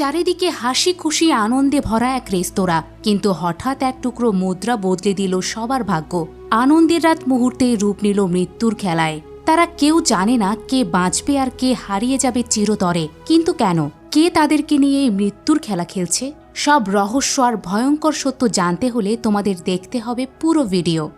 চারিদিকে হাসি, খুশি, আনন্দে ভরা এক রেস্তোরাঁ। কিন্তু হঠাৎ এক টুকরো মুদ্রা বদলে দিল সবার ভাগ্য। আনন্দের রাত মুহূর্তে রূপ নিল মৃত্যুর খেলায়। তারা কেউ জানে না কে বাঁচবে আর কে হারিয়ে যাবে চিরতরে। কিন্তু কেন? কে তাদেরকে নিয়ে মৃত্যুর খেলা খেলছে? সব রহস্য আর ভয়ঙ্কর সত্য জানতে হলে তোমাদের দেখতে হবে পুরো ভিডিও।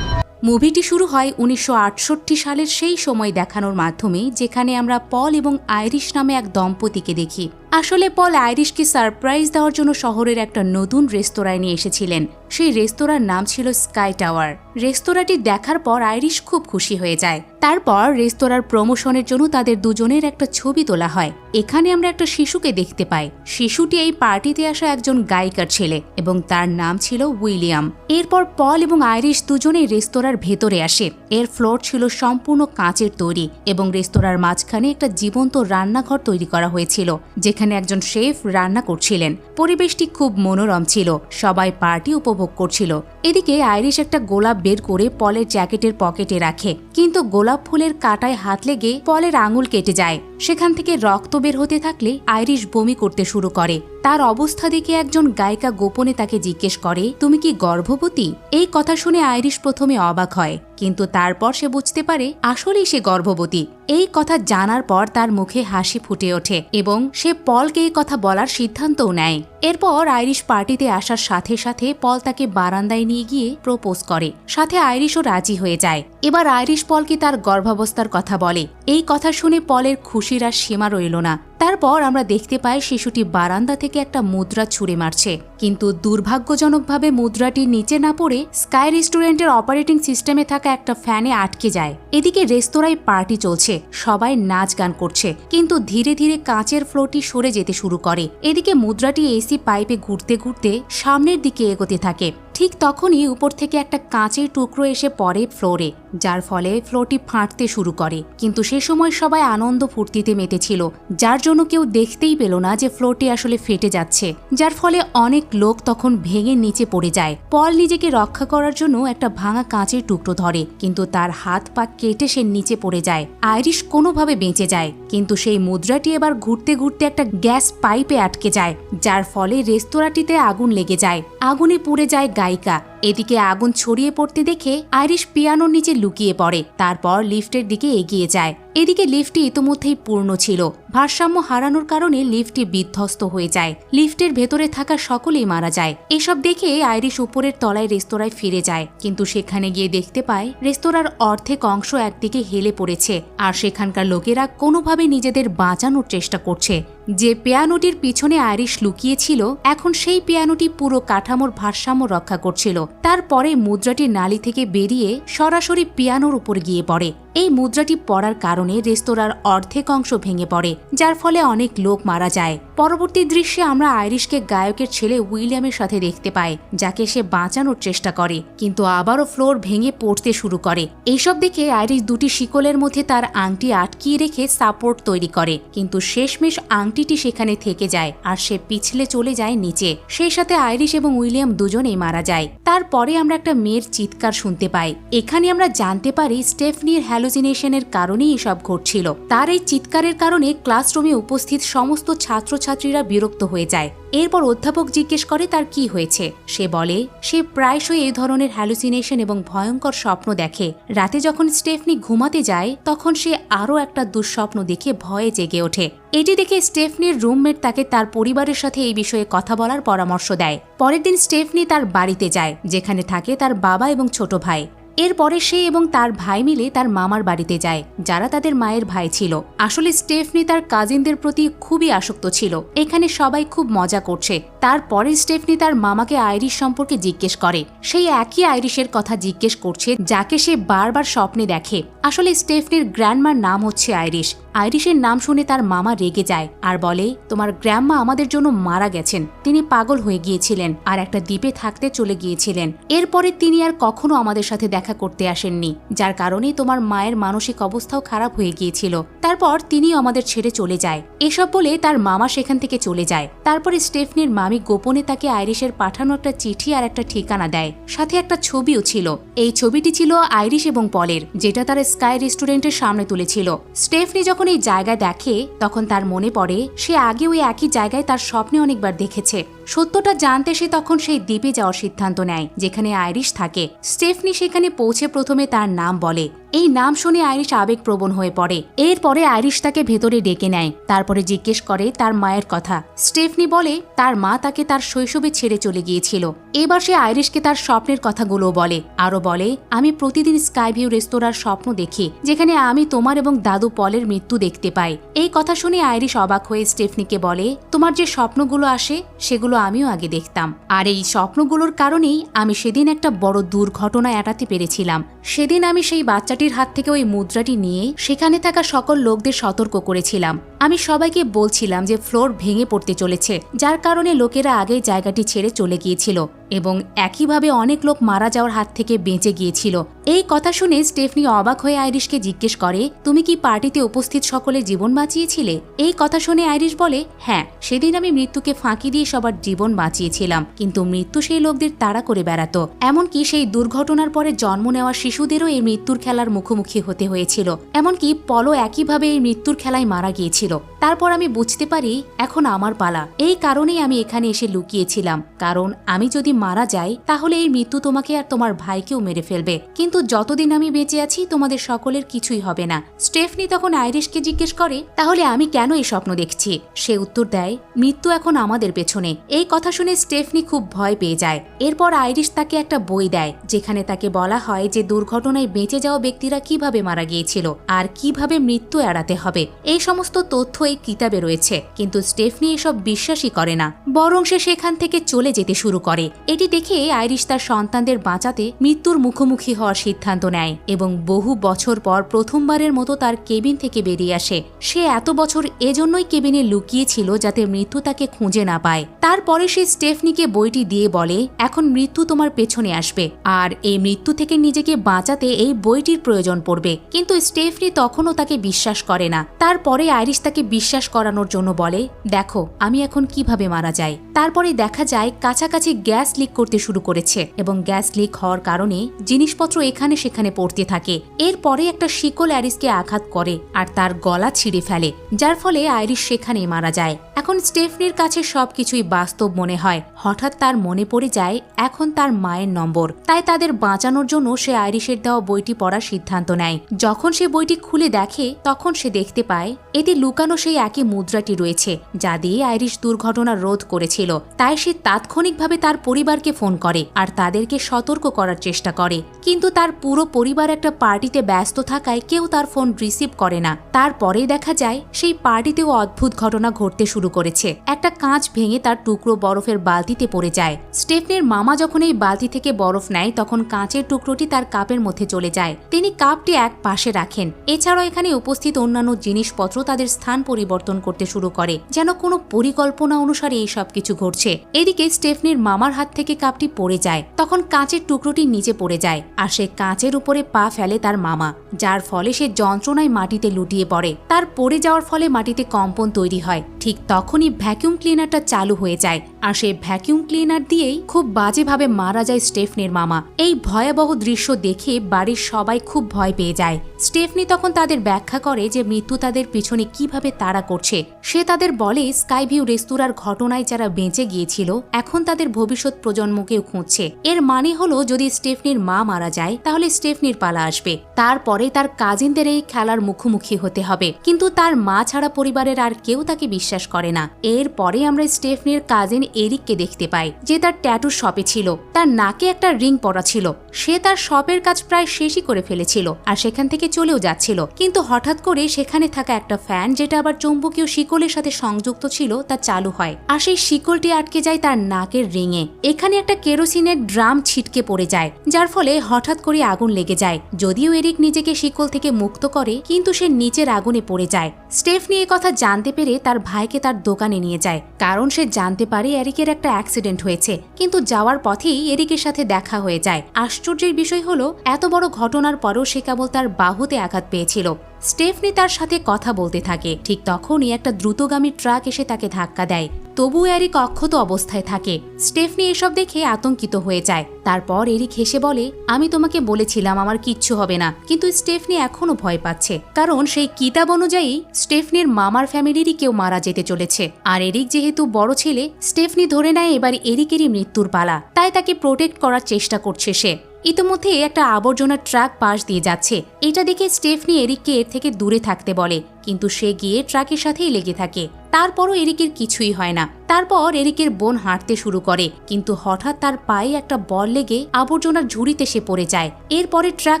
মুভিটি শুরু হয় উনিশশো আটষট্টি সালের সেই সময় দেখানোর মাধ্যমে, যেখানে আমরা পল এবং আইরিশ নামে এক দম্পতিকে দেখি। আসলে পল আইরিশকে সারপ্রাইজ দেওয়ার জন্য শহরের একটা নতুন রেস্তোরাঁয় নিয়ে এসেছিলেন। সেই রেস্তোরাঁর নাম ছিল স্কাই টাওয়ার। রেস্তোরাঁটি দেখার পর আইরিশ খুব খুশি হয়ে যায়। তারপর রেস্তোরাঁর প্রমোশনের জন্য তাদের দুজনের একটা ছবি তোলা হয়। এখানে আমরা একটা শিশুকে দেখতে পাই। শিশুটি এই পার্টিতে আসা একজন গায়িকার ছেলে এবং তার নাম ছিল উইলিয়াম। এরপর পল এবং আইরিশ দুজনেই রেস্তোরাঁর ভেতরে আসে। এর ফ্লোর ছিল সম্পূর্ণ কাঁচের তৈরি এবং রেস্তোরাঁর মাঝখানে একটা জীবন্ত রান্নাঘর তৈরি করা হয়েছিল, যেখানে একজন শেফ রান্না করছিলেন। পরিবেশটি খুব মনোরম ছিল। সবাই পার্টি উপভোগ করছিল। এদিকে আইরিশ একটা গোলাপ বের করে পলের জ্যাকেটের পকেটে রাখে। কিন্তু গোলাপ ফুলের কাটায় হাত লেগে পলের আঙুল কেটে যায়। সেখান থেকে রক্ত বের হতে থাকলে আইরিশ বমি করতে শুরু করে। তার অবস্থা দেখে একজন গায়িকা গোপনে তাকে জিজ্ঞেস করে, তুমি কি গর্ভবতী? এই কথা শুনে আইরিশ প্রথমে অবাক হয়, কিন্তু তারপর সে বুঝতে পারে, আসলেই সে গর্ভবতী। এই কথা জানার পর তার মুখে হাসি ফুটে ওঠে এবং সে পলকে এই কথা বলার সিদ্ধান্তও নেয়। এরপর আইরিশ পার্টিতে আসার সাথে সাথে পল তাকে বারান্দায় নিয়ে গিয়ে প্রপোজ করে। সাথে আইরিশও রাজি হয়ে যায়। এবার আইরিশ পলকে তার গর্ভাবস্থার কথা বলে। এই কথা শুনে পলের খুশির আর সীমা রইল না। তারপর আমরা দেখতে পাই শিশুটি বারান্দা থেকে একটা মুদ্রা ছুঁড়ে মারছে। কিন্তু দুর্ভাগ্যজনকভাবে মুদ্রাটি নিচে না পড়ে স্কাই রেস্টুরেন্টের অপারেটিং সিস্টেমে থাকা একটা ফ্যানে আটকে যায়। এদিকে রেস্তোরাঁয় পার্টি চলছে, সবাই নাচ গান করছে, কিন্তু ধীরে ধীরে কাঁচের ফ্লোরটি সরে যেতে শুরু করে। এদিকে মুদ্রাটি এসি পাইপে ঘুরতে ঘুরতে সামনের দিকে এগোতে থাকে। ঠিক তখনই উপর থেকে একটা কাঁচের টুকরো এসে পড়ে ফ্লোরে, যার ফলে ফ্লোরটি ফাঁটতে শুরু করে। কিন্তু সে সময় সবাই আনন্দ ফুর্তিতে মেতেছিল, যার জন্য কেউ দেখতেই পেল না যে ফ্লোরটি আসলে ফেটে যাচ্ছে, যার ফলে অনেক লোক তখন ভেঙে নিচে পড়ে যায়। পল নিজেকে রক্ষা করার জন্য একটা ভাঙা কাঁচের টুকরো ধরে, কিন্তু তার হাত পা কেটে সে নিচে পড়ে যায়। আইরিশ কোনোভাবে বেঁচে যায়, কিন্তু সেই মুদ্রাটি এবার ঘুরতে ঘুরতে একটা গ্যাস পাইপে আটকে যায়, যার ফলে রেস্তোরাঁটিতে আগুন লেগে যায়। আগুনে পুড়ে যায় গায়িকা এদিকে আগুন ছড়িয়ে পড়তে দেখে আইরিশ পিয়ানোর নিচে লুকিয়ে পড়ে, তারপর লিফটের দিকে এগিয়ে যায়। এদিকে লিফটটি ইতোমধ্যেই পূর্ণ ছিল। ভারসাম্য হারানোর কারণে লিফটটি বিধ্বস্ত হয়ে যায়। লিফটের ভেতরে থাকা সকলেই মারা যায়। এসব দেখে আইরিশ উপরের তলায় রেস্তোরাঁয় ফিরে যায়, কিন্তু সেখানে গিয়ে দেখতে পায়, রেস্তোরাঁর অর্ধেক অংশ একদিকে হেলে পড়েছে, আর সেখানকার লোকেরা কোনোভাবে নিজেদের বাঁচানোর চেষ্টা করছে। যে পিয়ানোটির পিছনে আইরিশ লুকিয়েছিল, এখন সেই পেয়ানোটি পুরো কাঠামোর ভারসাম্য রক্ষা করছিল। তারপরে মুদ্রাটি নালি থেকে বেরিয়ে সরাসরি পিয়ানোর উপর গিয়ে পড়ে। এই মুদ্রাটি পড়ার কারণে রেস্তোরাঁর অর্ধেক অংশ ভেঙে পড়ে, যার ফলে অনেক লোক মারা যায়। পরবর্তী দৃশ্যে আমরা আইরিশকে গায়কের ছেলে উইলিয়ামের সাথে দেখতে পাই, যাকে সে বাঁচানোর চেষ্টা করে, কিন্তু আবারও ফ্লোর ভেঙে পড়তে শুরু করে। এইসব দেখে আইরিশ দুটি শিকলের মধ্যে তার আংটি আটকিয়ে রেখে সাপোর্ট তৈরি করে, কিন্তু শেষমেশ আংটিটি সেখানে থেকে যায় আর সে পিছলে চলে যায় নিচে। সেই সাথে আইরিশ এবং উইলিয়াম দুজনেই মারা যায়। তারপরে আমরা একটা মেয়ের চিৎকার শুনতে পাই। এখানে আমরা জানতে পারি স্টেফনির হ্যালোজিনেশনের কারণেই এসব ঘটছিল। তার এই চিৎকারের কারণে ক্লাসরুমে উপস্থিত সমস্ত ছাত্রছাত্রীরা বিরক্ত হয়ে যায়। এরপর অধ্যাপক জিজ্ঞেস করে, তার কি হয়েছে? সে বলে, সে প্রায়শই এই ধরনের হ্যালুসিনেশন এবং ভয়ঙ্কর স্বপ্ন দেখে। রাতে যখন স্টেফনি ঘুমাতে যায়, তখন সে আরও একটা দুঃস্বপ্ন দেখে ভয়ে জেগে ওঠে। এটি দেখে স্টেফনির রুমমেট তাকে তার পরিবারের সাথে এই বিষয়ে কথা বলার পরামর্শ দেয়। পরের দিন স্টেফনি তার বাড়িতে যায়, যেখানে থাকে তার বাবা এবং ছোট ভাই। এরপরে সে এবং তার ভাই মিলে তার মামার বাড়িতে যায়, যারা তাদের মায়ের ভাই ছিল। আসলে স্টেফনি তার কাজিনদের প্রতি খুবই আসক্ত ছিল। এখানে সবাই খুব মজা করছে। তারপরে স্টেফনি তার মামাকে আইরিশ সম্পর্কে জিজ্ঞেস করে। সেই একই আইরিশের কথা জিজ্ঞেস করছে, যাকে সে বারবার স্বপ্নে দেখে। আসলে স্টেফনির গ্র্যান্ডমার নাম হচ্ছে আইরিশ। আইরিশের নাম শুনে তার মামা রেগে যায় আর বলে, তোমার গ্র্যাম্মা আমাদের জন্য মারা গেছেন। তিনি পাগল হয়ে গিয়েছিলেন আর একটা দ্বীপে থাকতে চলে গিয়েছিলেন। এরপরে তিনি আর কখনো আমাদের সাথে দেখা করতে আসেননি, যার কারণে তোমার মায়ের মানসিক অবস্থাও খারাপ হয়ে গিয়েছিল। তারপর তিনিও আমাদের ছেড়ে চলে যায়। এসব বলে তার মামা সেখান থেকে চলে যায়। তারপরে স্টেফনির মামি গোপনে তাকে আইরিশের পাঠানো একটা চিঠি আর একটা ঠিকানা দেয়। সাথে একটা ছবিও ছিল। এই ছবিটি ছিল আইরিশ এবং পলের, যেটা তার স্কাই রেস্টুরেন্টের সামনে তুলেছিল। স্টেফনি যখন এই জায়গা দেখে, তখন তার মনে পড়ে, সে আগে ওই একই জায়গায় তার স্বপ্নে অনেকবার দেখেছে। সত্যটা জানতে সে তখন সেই দ্বীপে যাওয়ার সিদ্ধান্ত নেয়, যেখানে আইরিশ থাকে। স্টেফনি সেখানে পৌঁছে প্রথমে তার নাম বলে। এই নাম শুনে আইরিশ আবেগপ্রবণ হয়ে পড়ে। এরপরে আইরিশ তাকে ভেতরে ডেকে নেয়। তারপরে জিজ্ঞেস করে তার মায়ের কথা। স্টেফনি বলে, তার মা তাকে তার শৈশবে ছেড়ে চলে গিয়েছিল। এবার সে আইরিশকে তার স্বপ্নের কথাগুলো বলে। আরও বলে, আমি প্রতিদিন স্কাইভিউ রেস্তোরাঁর স্বপ্ন দেখি, যেখানে আমি তোমার এবং দাদু পলের মৃত্যু দেখতে পাই। এই কথা শুনে আইরিশ অবাক হয়ে স্টেফনিকে বলে, তোমার যে স্বপ্নগুলো আসে, সেগুলো আমিও আগে দেখতাম। আর এই স্বপ্নগুলোর কারণেই আমি সেদিন একটা বড় দুর্ঘটনা এড়াতে পেরেছিলাম। সেদিন আমি সেই বাচ্চাটির হাত থেকে ওই মুদ্রাটি নিয়ে সেখানে থাকা সকল লোকদের সতর্ক করেছিলাম। আমি সবাইকে বলছিলাম যে ফ্লোর ভেঙে পড়তে চলেছে, যার কারণে লোকেরা আগেই জায়গাটি ছেড়ে চলে গিয়েছিল। এবং একইভাবে অনেক লোক মারা যাওয়ার হাত থেকে বেঁচে গিয়েছিল। এই কথা শুনে স্টেফনি অবাক হয়ে আইরিশকে জিজ্ঞেস করে, তুমি কি পার্টিতে উপস্থিত সকলে জীবন বাঁচিয়েছিলে? এই কথা শুনে আইরিশ বলে হ্যাঁ সেদিন আমি মৃত্যুকে ফাঁকি দিয়ে সবার জীবন বাঁচিয়েছিলাম, কিন্তু মৃত্যু সেই লোকদের তাড়া করে বেড়াতো। এমনকি সেই দুর্ঘটনার পরে জন্ম নেওয়া শিশুদেরও এই মৃত্যুর খেলার মুখোমুখি হতে হয়েছিল। এমনকি পলো একইভাবে এই মৃত্যুর খেলায় মারা গিয়েছিল। তারপর আমি বুঝতে পারি এখন আমার পালা। এই কারণেই আমি এখানে এসে লুকিয়েছিলাম। কারণ আমি যদি মারা যাই, তাহলে এই মৃত্যু তোমাকে আর তোমার ভাইকেও মেরে ফেলবে। কিন্তু যতদিন আমি বেঁচে আছি, তোমাদের সকলের কিছুই হবে না। স্টেফনি তখন আইরিশকে জিজ্ঞেস করে, তাহলে আমি কেন এই স্বপ্ন দেখছি? সে উত্তর দেয়, মৃত্যু এখন আমাদের পেছনে। এই কথা শুনে স্টেফনি খুব ভয় পেয়ে যায়। এরপর আইরিশ তাকে একটা বই দেয়, যেখানে তাকে বলা হয় যে দুর্ঘটনায় বেঁচে যাওয়া ব্যক্তিরা কীভাবে মারা গিয়েছিল, আর কীভাবে মৃত্যু এড়াতে হবে। এই সমস্ত তথ্য এই কিতাবে রয়েছে, কিন্তু স্টেফনি এসব বিশ্বাসই করে না। বরং সে সেখান থেকে চলে যেতে শুরু করে। এটি দেখে আইরিশ তার সন্তানদের বাঁচাতে মৃত্যুর মুখোমুখি হওয়ার সিদ্ধান্ত নেয় এবং বহু বছর পর প্রথমবারের মতো তার কেবিন থেকে বেরিয়ে আসে। সে এত বছর এজন্যই কেবিনে লুকিয়েছিল যাতে মৃত্যু তাকে খুঁজে না পায়। তারপরে সে স্টেফনিকে বইটি দিয়ে বলে, এখন মৃত্যু তোমার পেছনে আসবে। আর এই মৃত্যু থেকে নিজেকে বাঁচাতে এই বইটির প্রয়োজন পড়বে। কিন্তু স্টেফনি তখনও তাকে বিশ্বাস করে না। তারপরে আইরিশ তাকে বিশ্বাস করানোর জন্য বলে, দেখো, আমি এখন কীভাবে মারা যাই? তারপরে দেখা যায় কাছাকাছি গ্যাস লিক করতে শুরু করেছে এবং গ্যাস লিক হওয়ার কারণে জিনিসপত্র এখানে সেখানে পড়তে থাকে। এরপরে একটা শিকল অ্যারিসকে আঘাত করে আর তার গলা ছিঁড়ে ফেলে, যার ফলে আইরিশ সেখানে মারা যায়। এখন স্টেফনির কাছে সবকিছুই বাস্তব মনে হয়। হঠাৎ তার মনে পড়ে যায়, এখন তার মায়ের নম্বর। তাই তাদের বাঁচানোর জন্য সে আইরিশের দেওয়া বইটি পড়ার সিদ্ধান্ত নেয়। যখন সে বইটি খুলে দেখে, তখন সে দেখতে পায়, এতে লুকানো সেই একই মুদ্রাটি রয়েছে, যা দিয়ে আইরিশ দুর্ঘটনা রোধ করেছিল। তাই সে তাৎক্ষণিকভাবে তার পরিবারকে ফোন করে আর তাদেরকে সতর্ক করার চেষ্টা করে। কিন্তু তার পুরো পরিবার একটা পার্টিতে ব্যস্ত থাকায় কেউ তার ফোন রিসিভ করে না। তারপরেই দেখা যায়, সেই পার্টিতেও অদ্ভুত ঘটনা ঘটতে শুরু করেছে। একটা কাঁচ ভেঙে তার টুকরো বরফের বালতিতে পড়ে যায়। স্টেফনের মামা যখন এই বালতি থেকে বরফ নেয়, তখন কাঁচের টুকরোটি তার কাপের মধ্যে চলে যায়। তিনি কাপটি এক পাশে রাখেন। এছাড়াও এখানে উপস্থিত অন্যান্য জিনিসপত্র তাদের স্থান পরিবর্তন করতে শুরু করে। যেন কোনো পরিকল্পনা অনুসারে এই সব কিছু ঘটছে। এদিকে স্টেফনির মামার হাত থেকে কাপটি পড়ে যায়। তখন কাঁচের টুকরোটি নিচে পড়ে যায় আর সে কাঁচের উপরে পা ফেলে তার মামা, যার ফলে সে যন্ত্রণায় মাটিতে লুটিয়ে পড়ে। তার পড়ে যাওয়ার ফলে মাটিতে কম্পন তৈরি হয়। ঠিক তখনই ভ্যাকিউম ক্লিনারটা চালু হয়ে যায়। আর সেই ভ্যাকিউম ক্লিনার দিয়েই খুব বাজেভাবে মারা যায় স্টেফনির মামা। এই ভয়াবহ দৃশ্য দেখে বাড়ির সবাই খুব ভয় পেয়ে যায়। স্টেফনি তখন তাদের ব্যাখ্যা করে যে মৃত্যু তাদের পিছনে কীভাবে তাড়া করছে। সে তাদের বলে স্কাইভিউ রেস্তোরাঁর ঘটনায় যারা বেঁচে গিয়েছিল, এখন তাদের ভবিষ্যৎ প্রজন্মকেও খুঁজছে। এর মানে হলো, যদি স্টেফনির মা মারা যায়, তাহলে স্টেফনির পালা আসবে। তারপরে তার কাজিনদের এই খেলার মুখোমুখি হতে হবে। কিন্তু তার মা ছাড়া পরিবারের আর কেউ তাকে বিশ্বাস করে না। এরপরে আমরা স্টেফনির কাজিন এরিককে দেখতে পাই যে তার ট্যাটু শপে ছিল। তার নাকে একটা রিং পরা ছিল। সে তার শপের কাজ প্রায় শেষই করে ফেলেছিল আর সেখান থেকে চলেও যাচ্ছিল। কিন্তু হঠাৎ করে সেখানে থাকা একটা ফ্যান, যেটা আবার চৌম্বকীয় শিকলের সাথে সংযুক্ত ছিল, তা চালু হয় আর সেই শিকলটি আটকে যায় তার নাকের রিংয়ে। এখানে একটা কেরোসিনের ড্রাম ছিটকে পড়ে যায়, যার ফলে হঠাৎ করে আগুন লেগে যায়। যদিও এরিক নিজেকে শিকল থেকে মুক্ত করে, কিন্তু সে নিচের আগুনে পড়ে যায়। স্টেফনি কথা জানতে পেরে তার ভাইকে তার দোকানে নিয়ে যায়, কারণ সে জানতে পারে এরিকের একটা অ্যাক্সিডেন্ট হয়েছে, কিন্তু যাওয়ার পথেই এরিকের সাথে দেখা হয়ে যায়। আশ্চর্যের বিষয় হলো, এত বড় ঘটনার পরও সে কেবল তার বাহুতে আঘাত পেয়েছিল। স্টেফনি তার সাথে কথা বলতে থাকে। ঠিক তখনই একটা দ্রুতগামী ট্রাক এসে তাকে ধাক্কা দেয়। তবু এরিক অক্ষত অবস্থায় থাকে। স্টেফনি এসব দেখে আতঙ্কিত হয়ে যায়। তারপর এরিক হেসে বলে, আমি তোমাকে বলেছিলাম, আমার কিচ্ছু হবে না। কিন্তু স্টেফনি এখনও ভয় পাচ্ছে। কারণ সেই কিতাব অনুযায়ী স্টেফনির মামার ফ্যামিলিরই কেউ মারা যেতে চলেছে। আর এরিক যেহেতু বড় ছেলে, স্টেফনি ধরে নেয় এবার এরিকেরই মৃত্যুর পালা। তাই তাকে প্রোটেক্ট করার চেষ্টা করছে সে। ইতোমধ্যে একটা আবর্জনার ট্রাক পাশ দিয়ে যাচ্ছে। এটা দেখে স্টেফনি এরিককে এর থেকে দূরে থাকতে বলে, কিন্তু সে গিয়ে ট্রাকের সাথেই লেগে থাকে। তারপরও এরিকের কিছুই হয় না। তারপর এরিকের বোন হাঁটতে শুরু করে, কিন্তু হঠাৎ তার পায়ে একটা বল লেগে আবর্জনার ঝুড়িতে সে পড়ে যায়। এরপরে ট্রাক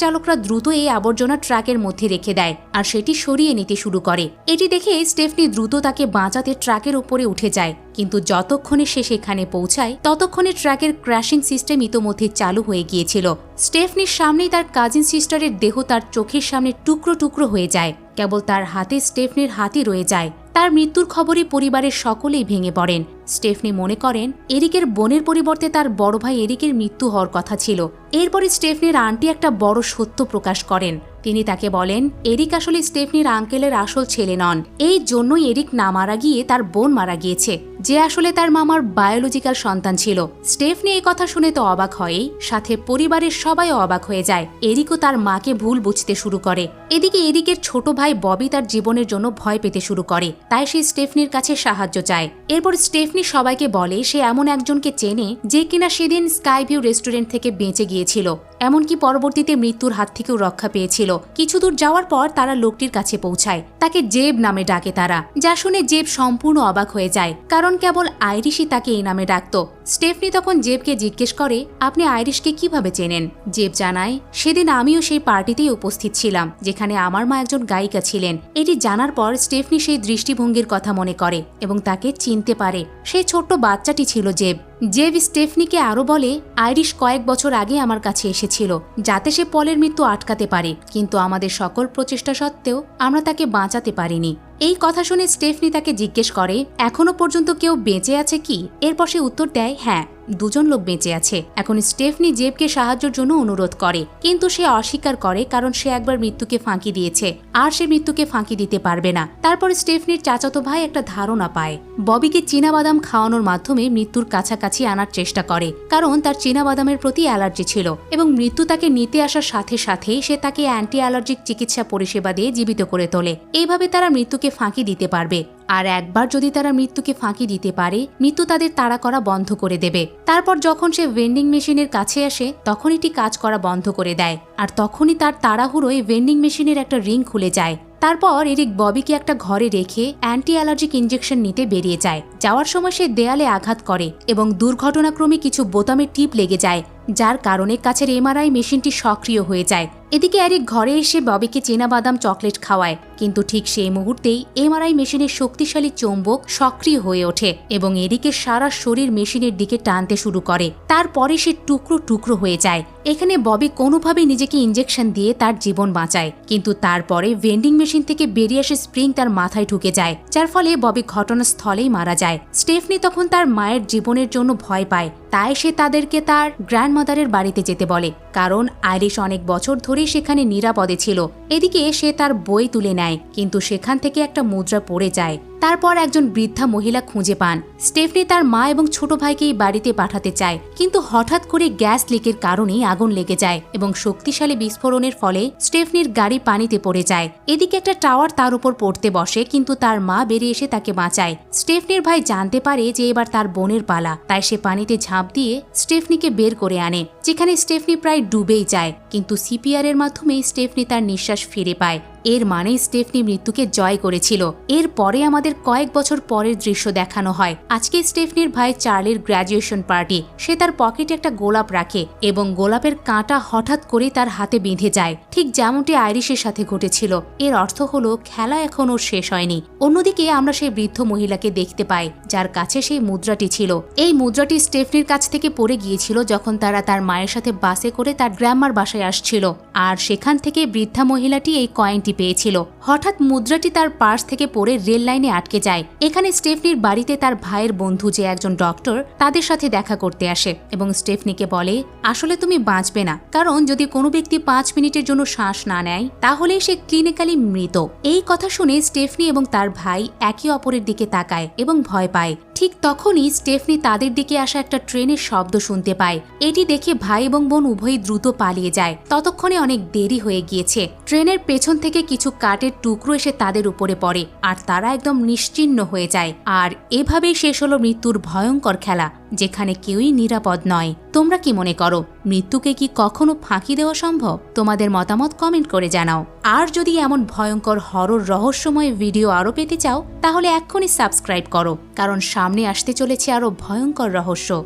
চালকরা দ্রুত এই আবর্জনা ট্রাকের মধ্যে রেখে দেয় আর সেটি সরিয়ে নিতে শুরু করে। এটি দেখে স্টেফনি দ্রুত তাকে বাঁচাতে ট্রাকের উপরে উঠে যায়, কিন্তু যতক্ষণে সে সেখানে পৌঁছায়, ততক্ষণে ট্রাকের ক্র্যাশিং সিস্টেম ইতোমধ্যে চালু হয়ে গিয়েছিল। স্টেফনির সামনেই তার কাজিন সিস্টারের দেহ তার চোখের সামনে টুকরো টুকরো হয়ে যায়। কেবল তার হাতে স্টেফনির হাতই রয়ে যায়। তার মৃত্যুর খবরে পরিবারের সকলেই ভেঙে পড়েন। স্টেফনি মনে করেন, এরিকের বোনের পরিবর্তে তার বড় ভাই এরিকের মৃত্যু হওয়ার কথা ছিল। এরপরে স্টেফনির আন্টি একটা বড় সত্য প্রকাশ করেন। তিনি তাকে বলেন, এরিক আসলে স্টেফনির আঙ্কেলের আসল ছেলে নন। এই জন্যই এরিক না মারা গিয়ে তার বোন মারা গিয়েছে। যে আসলে তার মামার বায়োলজিক্যাল সন্তান ছিল। স্টেফনি এই কথা শুনে তো অবাক হয়েই, সাথে পরিবারের সবাই অবাক হয়ে যায়। এরিকও তার মাকে ভুল বুঝতে শুরু করে। এদিকে এরিকের ছোট ভাই ববি তার জীবনের জন্য ভয় পেতে শুরু করে। তাই সে স্টেফনির কাছে সাহায্য চায়। এরপর স্টেফনি সবাইকে বলে, সে এমন একজনকে চেনে, যে কিনা সেদিন স্কাইভিউ রেস্টুরেন্ট থেকে বেঁচে গিয়েছিল। এমনকি পরবর্তীতে মৃত্যুর হাত থেকেও রক্ষা পেয়েছিল। কিছু দূর যাওয়ার পর তারা লোকটির কাছে পৌঁছায়। তাকে জেব নামে ডাকে তারা, যা শুনে জেব সম্পূর্ণ অবাক হয়ে যায়, কারণ কেবল আইরিশই তাকে এই নামে ডাকত। স্টেফনি তখন জেবকে জিজ্ঞেস করে, আপনি আইরিশকে কীভাবে চেনেন? জেব জানায়, সেদিন আমিও সেই পার্টিতেই উপস্থিত ছিলাম, যেখানে আমার মা একজন গায়িকা ছিলেন। এটি জানার পর স্টেফনি সেই দৃষ্টিভঙ্গির কথা মনে করে এবং তাকে চিনতে পারে। সেই ছোট্ট বাচ্চাটি ছিল জেব। জেব স্টেফনিকে আরও বলে, আইরিশ কয়েক বছর আগে আমার কাছে এসেছিল, যাতে সে পলের মৃত্যু আটকাতে পারে, কিন্তু আমাদের সকল প্রচেষ্টা সত্ত্বেও আমরা তাকে বাঁচাতে পারিনি। এই কথা শুনে স্টেফনি তাকে জিজ্ঞেস করে এখনও পর্যন্ত কেউ বেঁচে আছে কি? এরপর সে উত্তর দেয় হ্যাঁ। দুজন লোক বেঁচে আছে। এখন স্টেফনি জেবকে সাহায্যের জন্য অনুরোধ করে। কিন্তু সে অস্বীকার করে কারণ সে একবার মৃত্যুকে ফাঁকি দিয়েছে। আর সে মৃত্যুকে ফাঁকি দিতে পারবে না। তারপর স্টেফনির চাচাতো ভাই একটা ধারণা পায়। ববিকে চীনাবাদাম খাওয়ানোর মাধ্যমে মৃত্যুর কাছাকাছি আনার চেষ্টা করে। কারণ তার চীনাবাদামের প্রতি অ্যালার্জি ছিল এবং মৃত্যু তাকে নিতে আসার সাথে সাথেই সে তাকে অ্যান্টি অ্যালার্জিক চিকিৎসা পরিষেবা দিয়ে জীবিত করে তোলে। এইভাবে তারা মৃত্যুকে ফাঁকি দিতে পারবে। আর একবার যদি তারা মৃত্যুকে ফাঁকি দিতে পারে, মৃত্যু তাদের তাড়া করা বন্ধ করে দেবে। তারপর যখন সে ভেন্ডিং মেশিনের কাছে আসে তখন এটি কাজ করা বন্ধ করে দেয়। আর তখনই তার তাড়াহুড়োয় ভেন্ডিং মেশিনের একটা রিং খুলে যায়। তারপর এরিক ববিকে একটা ঘরে রেখে অ্যান্টি অ্যালার্জিক ইঞ্জেকশন নিতে বেরিয়ে যায়। যাওয়ার সময় সে দেয়ালে আঘাত করে এবং দুর্ঘটনাক্রমে কিছু বোতামে টিপ লেগে যায়, যার কারণে কাছের এমআরআই মেশিনটি সক্রিয় হয়ে যায়। এদিকে এরিক ঘরে এসে ববিকে বাদাম চকলেট খাওয়ায়, কিন্তু ঠিক সেই মুহূর্তেই এমআরআই মেশিনের শক্তিশালী চৌম্বক সক্রিয় হয়ে ওঠে এবং এরিকের সারা শরীর মেশিনের দিকে টানতে শুরু করে। তারপরে সে টুকরো টুকরো হয়ে যায়। এখানে ববি কোনোভাবেই নিজেকে ইঞ্জেকশন দিয়ে তার জীবন বাঁচায়, কিন্তু তারপরে ভেন্ডিং মেশিন থেকে বেরিয়ে আসে স্প্রিং তার মাথায় ঢুকে যায়, যার ফলে ববি ঘটনাস্থলেই মারা যায়। স্টেফনি তখন তার মায়ের জীবনের জন্য ভয় পায়, তাই সে তাদেরকে তার গ্র্যান্ডমাদারের বাড়িতে যেতে বলে। কারণ আইরিশ অনেক বছর ধরেই সেখানে নিরাপদে ছিল। এদিকে সে তার বই তুলে নেয়, কিন্তু সেখান থেকে একটা মুদ্রা পড়ে যায়। তারপর একজন বৃদ্ধা মহিলা খুঁজে পান। স্টেফনি তার মা এবং ছোট ভাইকেই বাড়িতে পাঠাতে চায়, কিন্তু হঠাৎ করে গ্যাস লিকের কারণেই আগুন লেগে যায় এবং শক্তিশালী বিস্ফোরণের ফলে স্টেফনির গাড়ি পানিতে পড়ে যায়। এদিকে একটা টাওয়ার তার উপর পড়তে বসে, কিন্তু তার মা বেরিয়ে এসে তাকে বাঁচায়। স্টেফনির ভাই জানতে পারে যে এবার তার বোনের পালা, তাই সে পানিতে ঝাঁপ দিয়ে স্টেফনিকে বের করে আনে, যেখানে স্টেফনি প্রায় ডুবেই যায়। কিন্তু সিপিআর এর মাধ্যমে স্টেফনি তার নিঃশ্বাস ফিরে পায়। এর মানে স্টেফনি মৃত্যুকে জয় করেছিল। এর পরে আমাদের কয়েক বছর পরের দৃশ্য দেখানো হয়। আজকে স্টেফনির ভাই চার্লির গ্র্যাজুয়েশন পার্টি। সে তার পকেটে একটা গোলাপ রাখে এবং গোলাপের কাঁটা হঠাৎ করে তার হাতে বেঁধে যায়। ঠিক যেমনটি আইরিশের সাথে ঘটেছিল। এর অর্থ হলো, খেলা এখনও শেষ হয়নি। অন্যদিকে আমরা সেই বৃদ্ধ মহিলাকে দেখতে পাই, যার কাছে সেই মুদ্রাটি ছিল। এই মুদ্রাটি স্টেফনির কাছ থেকে পড়ে গিয়েছিল যখন তারা তার মায়ের সাথে বাসে করে তার গ্রাম্মার বাসায় আসছিল। আর সেখান থেকে বৃদ্ধা মহিলাটি এই কয়েনটি পেয়েছিল। হঠাৎ মুদ্রাটি তার পার্স থেকে পড়ে রেল লাইনে আটকে যায়। এখানে স্টেফনির বাড়িতে তার ভাইয়ের বন্ধু যে একজন ডক্টর, তাদের সাথে দেখা করতে আসে এবং স্টেফনিকে বলে, আসলে তুমি বাঁচবে না। কারণ যদি কোনো ব্যক্তি পাঁচ মিনিটের জন্য শ্বাস না নেয় তাহলে সে ক্লিনিক্যালি মৃত। এই কথা শুনে স্টেফনি এবং তার ভাই একে অপরের দিকে তাকায় এবং ভয় পায়। ঠিক তখনই স্টেফনি তাদের দিকে আসা একটা ট্রেনের শব্দ শুনতে পায়। এটি দেখে ভাই এবং বোন উভয়ই দ্রুত পালিয়ে যায়। ততক্ষণে অনেক দেরি হয়ে গিয়েছে। ট্রেনের পেছন থেকে কিছু কাঠের টুকরো এসে তাদের উপরে পড়ে, আর তারা একদম নিশ্চিহ্ন হয়ে যায়। আর এভাবেই শেষ হলো মৃত্যুর ভয়ঙ্কর খেলা, যেখানে কেউই নিরাপদ নয়। তোমরা কি মনে করো, মৃত্যুকে কি কখনো ফাঁকি দেওয়া সম্ভব? তোমাদের মতামত কমেন্ট করে জানাও। আর যদি এমন ভয়ঙ্কর হরর রহস্যময় ভিডিও আরও পেতে চাও, তাহলে এক্ষুনি সাবস্ক্রাইব করো, কারণ সামনে আসতে চলেছে আরও ভয়ঙ্কর রহস্য।